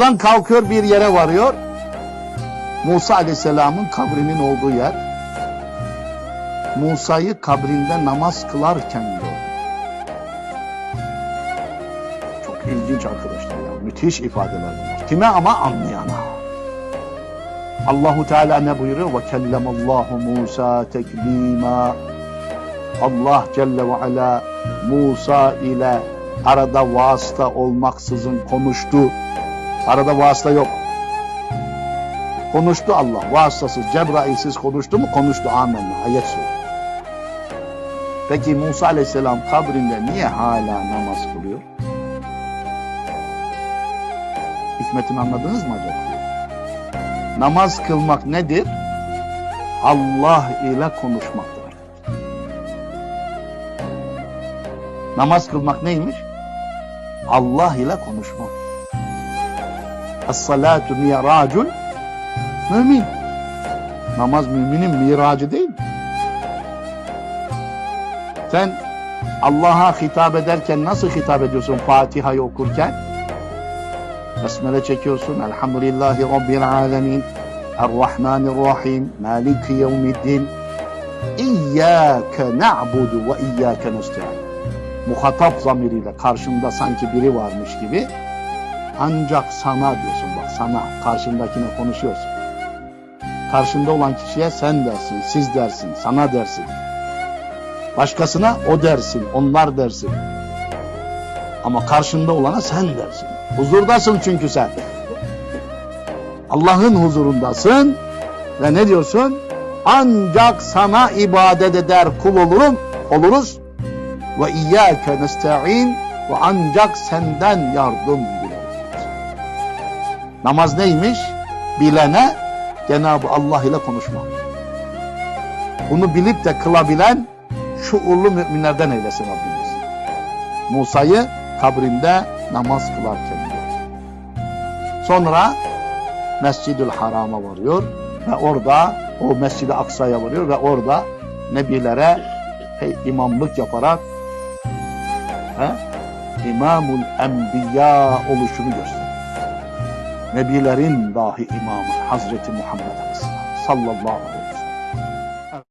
Oradan kalkıyor bir yere varıyor. Musa Aleyhisselam'ın kabrinin olduğu yer. Musa'yı kabrinde namaz kılarken gördü. Çok ilginç arkadaşlar ya. Müthiş ifadeler bunlar. Kime ama anlayana. Allahu Teala ne buyuruyor? Ve kellemallahu Musa teklima. Allah Celle ve Ala Musa ile arada vasıta olmaksızın konuştu. Arada vasıta yok. Konuştu Allah. Vasıtasız, Cebrail'siz konuştu mu? Konuştu. Amenna. Ayet söylüyor. Peki Musa Aleyhisselam kabrinde niye hala namaz kılıyor? Hikmetini anladınız mı acaba? Namaz kılmak nedir? Allah ile konuşmaktır. Namaz kılmak neymiş? Allah ile konuşmak. Es-salatu miracun mümin. Namaz müminin miracı değil mi? Sen Allah'a hitap ederken nasıl hitap ediyorsun Fatiha'yı okurken? Besmele çekiyorsun. Elhamdülillahi Rabbil alemin. Errahmanirrahim. Maliki yevmiddin. İyyâke na'budu ve iyyâke nesta'in. Muhatap zamiriyle karşında sanki biri varmış gibi ancak sana diyorsun bak sana karşındakine konuşuyorsun. Karşında olan kişiye sen dersin, siz dersin, sana dersin. Başkasına o dersin, onlar dersin. Ama karşında olana sen dersin. Huzurdasın çünkü sen. Allah'ın huzurundasın ve ne diyorsun? Ancak sana ibadet eder kul olurum, oluruz. Ve iyyâke nesta'in ve ancak senden yardım. Namaz neymiş? Bilene Cenab-ı Allah ile konuşmak. Bunu bilip de kılabilen şuurlu müminlerden eylesin Rabbimiz. Musa'yı kabrinde namaz kılarken diyor. Sonra Mescid-ül Haram'a varıyor ve orada o Mescid-i Aksa'ya varıyor ve orada nebilere imamlık yaparak he, İmamul Enbiya oluşunu gösteriyor. Nebilerin dahi imamı Hazreti Muhammed Aleyhisselam sallallahu aleyhi ve sellem.